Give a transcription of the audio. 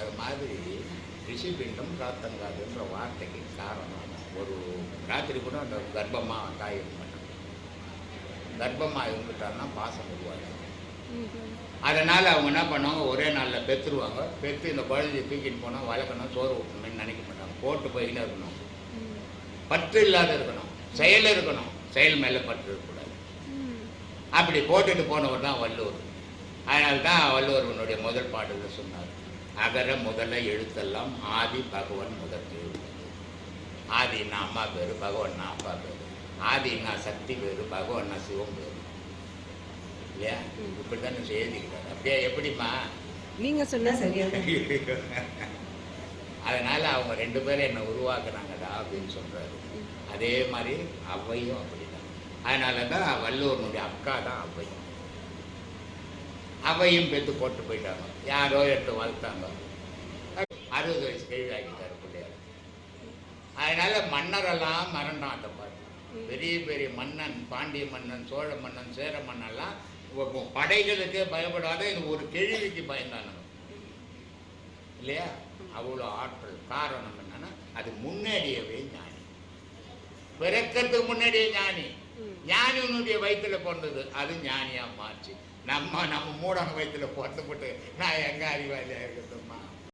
அது மாதிரி ரிஷிபிண்டம் பிராத்தங்காதுன்ற வார்த்தைக்கு காரணம். ஒரு ராத்திரி கூட அந்த கர்ப்பமாக தாய் இருக்க கர்ப்பமாக இருந்துட்டாங்கன்னா பாசம் உருவாகும் அதனால் அவங்க என்ன பண்ணுவாங்க ஒரே நாளில் பெற்றுருவாங்க பெற்று இந்த குழந்தைய தூக்கிட்டு போனால் வளர்க்கணும் சோறு ஊட்டணும்னு நினைக்க மாட்டாங்க. போட்டு போயின்னு இருக்கணும். பற்று இல்லாத இருக்கணும். செயல் இருக்கணும். செயல் மேலே பற்று இருக்கக்கூடாது. அப்படி போட்டுட்டு போனவர் தான் வள்ளுவர். அதனால தான் வள்ளுவர்களுடைய முதல் பாடலில் சொன்னார். அகர முதல எழுத்தெல்லாம் ஆதி பகவன் முதல் எழுத்து ஆதின்னா அம்மா பேர் பகவன்னா அப்பா பேர் ஆதின்னா சக்தி பேர் பகவன்னா சிவம் பேர் இல்லையா? இப்படி தானே எழுதிக்கிறார். அப்படியே? எப்படிம்மா? நீங்க சொன்னா சரியா அதனால அவங்க ரெண்டு பேரும் என்னை உருவாக்குனாங்கடா அப்படின்னு சொல்றாரு. அதே மாதிரி அவ்வையும் அப்படிதான். அதனால தான் வள்ளுவனுடைய அக்கா தான் அவ்வை. அவையும் பெற்று போட்டு போயிட்டாங்க. யாரோ எடுத்து வளர்த்தாங்க அறுபது வயசு கேள்வியாக்கிட்டாரு பிள்ளையார். அதனால மன்னரெல்லாம் மறந்தான் அந்த பாட்டு. பெரிய பெரிய மன்னன் பாண்டிய மன்னன் சோழ மன்னன் சேர மன்னன்லாம் படைகளுக்கு பயப்படாத இது ஒரு கேள்விக்கு பயந்தானுங்க. இல்லையா? அவ்வளோ ஆற்றல். காரணம் என்னன்னா அது முன்னேறியவே ஞானி. பிறக்கிறதுக்கு முன்னாடியே ஞானி. ஞானியனுடைய வயிற்றுல பிறந்தது. அது ஞானியா மாச்சு நம்ம நம்ம மூடான வயிற்றுல பிறந்து போட்டு நான் எங்க அறிவாளியா இருக்கட்டும்மா?